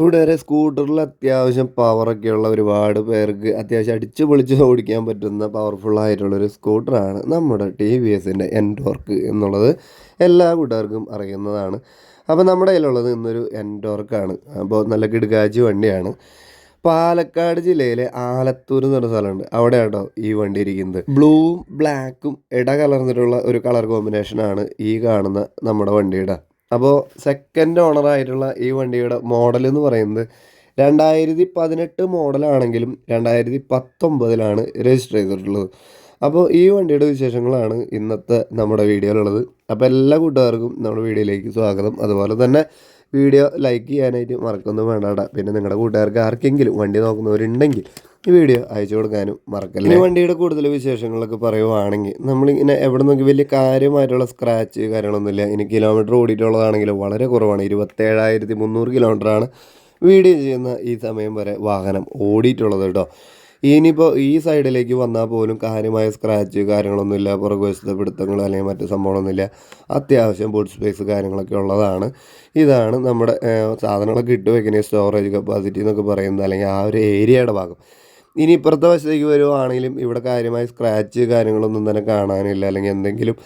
കൂട്ടുകാരെ സ്കൂട്ടറിൽ അത്യാവശ്യം പവറൊക്കെയുള്ള ഒരുപാട് പേർക്ക് അത്യാവശ്യം അടിച്ചു പൊളിച്ച് ഓടിക്കാൻ പറ്റുന്ന പവർഫുൾ ആയിട്ടുള്ളൊരു സ്കൂട്ടറാണ് നമ്മുടെ ടി വി എസിന്റെ എൻഡോർക്ക് എന്നുള്ളത് എല്ലാ കൂട്ടുകാർക്കും അറിയുന്നതാണ്. അപ്പോൾ നമ്മുടെ കയ്യിലുള്ളത് ഇന്നൊരു എൻഡോർക്കാണ് അപ്പോൾ നല്ല കിടുകാജി വണ്ടിയാണ്. പാലക്കാട് ജില്ലയിലെ ആലത്തൂർ എന്ന് പറഞ്ഞ സ്ഥലമുണ്ട്. അവിടെ കേട്ടോ ഈ വണ്ടി ഇരിക്കുന്നത്. ബ്ലൂവും ബ്ലാക്കും ഇട കലർന്നിട്ടുള്ള ഒരു കളർ കോമ്പിനേഷനാണ് ഈ കാണുന്ന നമ്മുടെ വണ്ടിയുടെ. അപ്പോൾ സെക്കൻഡ് ഓണറായിട്ടുള്ള ഈ വണ്ടിയുടെ മോഡൽ എന്ന് പറയുന്നത് രണ്ടായിരത്തി പതിനെട്ട് മോഡലാണെങ്കിലും രണ്ടായിരത്തി പത്തൊമ്പതിലാണ് രജിസ്റ്റർ ചെയ്തിട്ടുള്ളത്. അപ്പോൾ ഈ വണ്ടിയുടെ വിശേഷങ്ങളാണ് ഇന്നത്തെ നമ്മുടെ വീഡിയോയിലുള്ളത്. അപ്പോൾ എല്ലാ കൂട്ടുകാർക്കും നമ്മുടെ വീഡിയോയിലേക്ക് സ്വാഗതം. അതുപോലെ തന്നെ വീഡിയോ ലൈക്ക് ചെയ്യാനായിട്ട് മറക്കൊന്നും വേണ്ട പിന്നെ നിങ്ങളുടെ കൂട്ടുകാർക്ക് ആർക്കെങ്കിലും വണ്ടി നോക്കുന്നവരുണ്ടെങ്കിൽ ഈ വീഡിയോ അയച്ചു കൊടുക്കാനും മറക്കല്ല? ഈ വണ്ടിയുടെ കൂടുതൽ വിശേഷങ്ങളൊക്കെ പറയുവാണെങ്കിൽ നമ്മളിങ്ങനെ എവിടെ നോക്കി വലിയ കാര്യമായിട്ടുള്ള സ്ക്രാച്ച് കാര്യങ്ങളൊന്നുമില്ല. ഇനി കിലോമീറ്റർ ഓടിയിട്ടുള്ളതാണെങ്കിലും വളരെ കുറവാണ്. ഇരുപത്തേഴായിരത്തി മുന്നൂറ് കിലോമീറ്ററാണ് വീഡിയോ ചെയ്യുന്ന ഈ സമയം വരെ വാഹനം ഓടിയിട്ടുള്ളത് കേട്ടോ. ഇനിയിപ്പോൾ ഈ സൈഡിലേക്ക് വന്നാൽ പോലും കാര്യമായ സ്ക്രാച്ച് കാര്യങ്ങളൊന്നുമില്ല. പുറകുവശത്തെ പിടുത്തങ്ങൾ അല്ലെങ്കിൽ മറ്റു സംഭവങ്ങളൊന്നുമില്ല. അത്യാവശ്യം ബോട്ട് സ്പേസ് കാര്യങ്ങളൊക്കെ ഉള്ളതാണ്. ഇതാണ് നമ്മുടെ സാധനങ്ങളൊക്കെ ഇട്ട് വെക്കുന്ന സ്റ്റോറേജ് കപ്പാസിറ്റി എന്നൊക്കെ പറയുന്നത്. അല്ലെങ്കിൽ ആ ഒരു ഏരിയയുടെ ഭാഗം. ഇനി ഇപ്പുറത്തെ വശത്തേക്ക് വരുവാണെങ്കിലും ഇവിടെ കാര്യമായി സ്ക്രാച്ച് കാര്യങ്ങളൊന്നും തന്നെ കാണാനില്ല. അല്ലെങ്കിൽ എന്തെങ്കിലും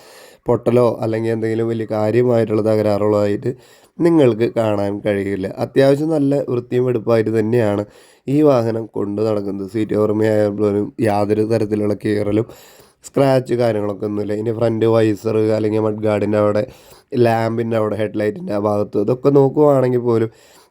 പൊട്ടലോ അല്ലെങ്കിൽ എന്തെങ്കിലും വലിയ കാര്യമായിട്ടുള്ള തകരാറുകളോ ആയിട്ട് നിങ്ങൾക്ക് കാണാൻ കഴിയില്ല. അത്യാവശ്യം നല്ല വൃത്തിയും വെടുപ്പായിട്ട് തന്നെയാണ് ഈ വാഹനം കൊണ്ടു നടക്കുന്നത്. സീറ്റ് ഓർമ്മയായാലും യാതൊരു തരത്തിലുള്ള കീറലും സ്ക്രാച്ച് കാര്യങ്ങളൊക്കെ ഒന്നുമില്ല. ഇനി ഫ്രണ്ട് വൈസർ അല്ലെങ്കിൽ മഡ് ഗാർഡിന്റെ അവിടെ ലാമ്പിന്റെ അവിടെ ഹെഡ്ലൈറ്റിന്റെ ആ ഭാഗത്ത് ഇതൊക്കെ നോക്കുവാണെങ്കിൽ പോലും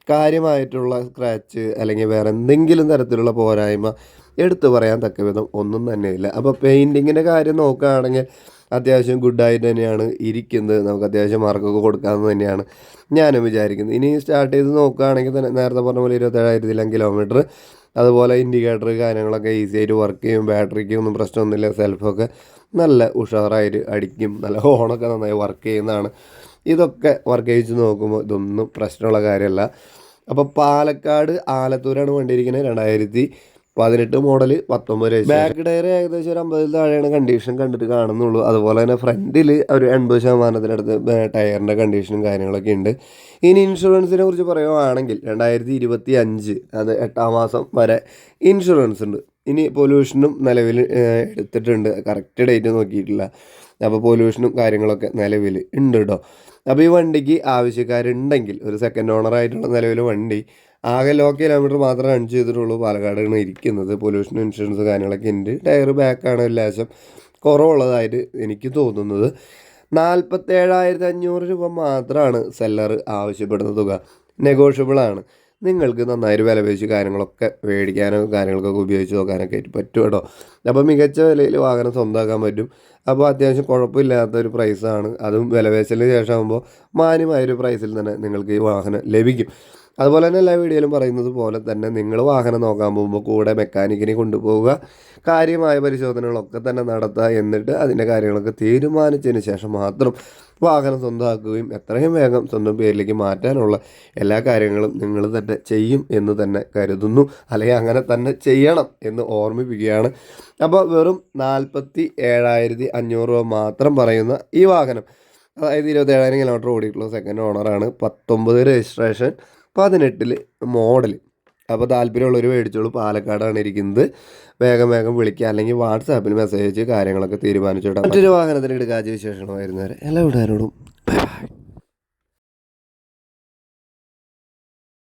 കാര്യമായിട്ടുള്ള സ്ക്രാച്ച് അല്ലെങ്കിൽ വേറെ എന്തെങ്കിലും തരത്തിലുള്ള പോരായ്മ എടുത്തു പറയാൻ തക്ക വിധം ഒന്നും തന്നെയില്ല അപ്പോൾ പെയിന്റിങ്ങിന്റെ കാര്യം നോക്കുകയാണെങ്കിൽ അത്യാവശ്യം ഗുഡായിട്ട് തന്നെയാണ് ഇരിക്കുന്നത്. നമുക്ക് അത്യാവശ്യം മാർക്കൊക്കെ കൊടുക്കാമെന്ന് തന്നെയാണ് ഞാനും വിചാരിക്കുന്നത്. ഇനി സ്റ്റാർട്ട് ചെയ്ത് നോക്കുകയാണെങ്കിൽ തന്നെ നേരത്തെ പറഞ്ഞ പോലെ ഇരുപത്തേഴായിരത്തിലും കിലോമീറ്റർ അതുപോലെ ഇൻഡിക്കേറ്റർ കാര്യങ്ങളൊക്കെ ഈസി ആയിട്ട് വർക്ക് ചെയ്യും. ബാറ്ററിക്ക് ഒന്നും പ്രശ്നമൊന്നുമില്ല. സെൽഫൊക്കെ നല്ല ഉഷാറായിട്ട് അടിക്കും. നല്ല ഹോണൊക്കെ നന്നായി വർക്ക് ചെയ്യുന്നതാണ്. ഇതൊക്കെ വർക്ക് ചെയ്ത് നോക്കുമ്പോൾ ഇതൊന്നും പ്രശ്നമുള്ള കാര്യമല്ല. അപ്പോൾ പാലക്കാട് ആലത്തൂരാണ് വണ്ടിയിരിക്കുന്നത് രണ്ടായിരത്തി പതിനെട്ട് മോഡൽ പത്തൊമ്പത് ബാക്ക് ടയർ ഏകദേശം ഒരു അമ്പതിൽ താഴെയാണ് കണ്ടീഷൻ കണ്ടിട്ട് കാണുന്നുള്ളൂ. അതുപോലെ തന്നെ ഫ്രണ്ടിൽ ഒരു എൺപത് ശതമാനത്തിനടുത്ത് ടയറിന്റെ കണ്ടീഷനും കാര്യങ്ങളൊക്കെ ഉണ്ട്. ഇനി ഇൻഷുറൻസിനെ കുറിച്ച് പറയുകയാണെങ്കിൽ രണ്ടായിരത്തി ഇരുപത്തി അഞ്ച് അത് എട്ടാം മാസം വരെ ഇൻഷുറൻസ് ഉണ്ട്. ഇനി പൊല്യൂഷനും നിലവിൽ എടുത്തിട്ടുണ്ട്. കറക്റ്റ് ഡേറ്റ് നോക്കിയിട്ടില്ല. അപ്പോൾ പൊല്യൂഷനും കാര്യങ്ങളൊക്കെ നിലവിൽ ഉണ്ട് കേട്ടോ അപ്പോൾ ഈ വണ്ടിക്ക് ആവശ്യക്കാരുണ്ടെങ്കിൽ ഒരു സെക്കൻഡ് ഓണർ ആയിട്ടുള്ള നിലവിൽ വണ്ടി ആകെ ലോ കിലോമീറ്റർ മാത്രമേ റൺ ചെയ്തിട്ടുള്ളൂ. പാലക്കാടാണ് ഇരിക്കുന്നത്. പൊല്യൂഷൻ ഇൻഷുറൻസ് കാര്യങ്ങളൊക്കെ ഉണ്ട്. ടയർ ബാക്കാണ് ലേശം കുറവുള്ളതായിട്ട് എനിക്ക് തോന്നുന്നത്. നാൽപ്പത്തേഴായിരത്തി അഞ്ഞൂറ് രൂപ മാത്രമാണ് സെല്ലർ ആവശ്യപ്പെടുന്ന തുക. നെഗോഷ്യബിൾ ആണ്. നിങ്ങൾക്ക് നന്നായൊരു വില വെച്ച് കാര്യങ്ങളൊക്കെ മേടിക്കാനോ കാര്യങ്ങൾക്കൊക്കെ ഉപയോഗിച്ച് നോക്കാനൊക്കെ ആയിട്ട് പറ്റും കേട്ടോ. അപ്പോൾ മികച്ച വിലയിൽ വാഹനം സ്വന്തമാക്കാൻ പറ്റും. അപ്പോൾ അത്യാവശ്യം കുഴപ്പമില്ലാത്ത ഒരു പ്രൈസാണ് അതും വിലപേശലിന് ശേഷം ആകുമ്പോൾ മാന്യമായൊരു പ്രൈസിൽ തന്നെ നിങ്ങൾക്ക് ഈ വാഹനം ലഭിക്കും. അതുപോലെ തന്നെ എല്ലാ വീഡിയോയിലും പറയുന്നത് പോലെ തന്നെ നിങ്ങൾ വാഹനം നോക്കാൻ പോകുമ്പോൾ കൂടെ മെക്കാനിക്കിനെ കൊണ്ടുപോവുക കാര്യമായ പരിശോധനകളൊക്കെ തന്നെ നടത്തുക എന്നിട്ട് അതിന്റെ കാര്യങ്ങളൊക്കെ തീരുമാനിച്ചതിന് ശേഷം മാത്രം വാഹനം സ്വന്തമാക്കുകയും എത്രയും വേഗം സ്വന്തം പേരിലേക്ക് മാറ്റാനുള്ള എല്ലാ കാര്യങ്ങളും നിങ്ങൾ തന്നെ ചെയ്യും എന്ന് തന്നെ കരുതുന്നു. അല്ലെങ്കിൽ അങ്ങനെ തന്നെ ചെയ്യണം എന്ന് ഓർമ്മിപ്പിക്കുകയാണ്. അപ്പോൾ വെറും നാൽപ്പത്തി ഏഴായിരത്തി അഞ്ഞൂറ് രൂപ മാത്രം പറയുന്ന ഈ വാഹനം അതായത് ഇരുപത്തേഴായിരം കിലോമീറ്റർ ഓടിയിട്ടുള്ള സെക്കൻഡ് ഓണറാണ് പത്തൊമ്പത് രജിസ്ട്രേഷൻ പതിനെട്ടിൽ മോഡൽ അപ്പോൾ താല്പര്യമുള്ളവർ മേടിച്ചോളൂ. പാലക്കാടാണ് ഇരിക്കുന്നത്. വേഗം വേഗം വിളിക്കുക അല്ലെങ്കിൽ വാട്സാപ്പിൽ മെസ്സേജ് അയച്ച് കാര്യങ്ങളൊക്കെ തീരുമാനിച്ചോട്ടെ. മറ്റൊരു വാഹനത്തിന് എടുക്കാതെ വിശേഷമായിരുന്നവരെ എല്ലാ വിടാനോടും ബൈ ബൈ.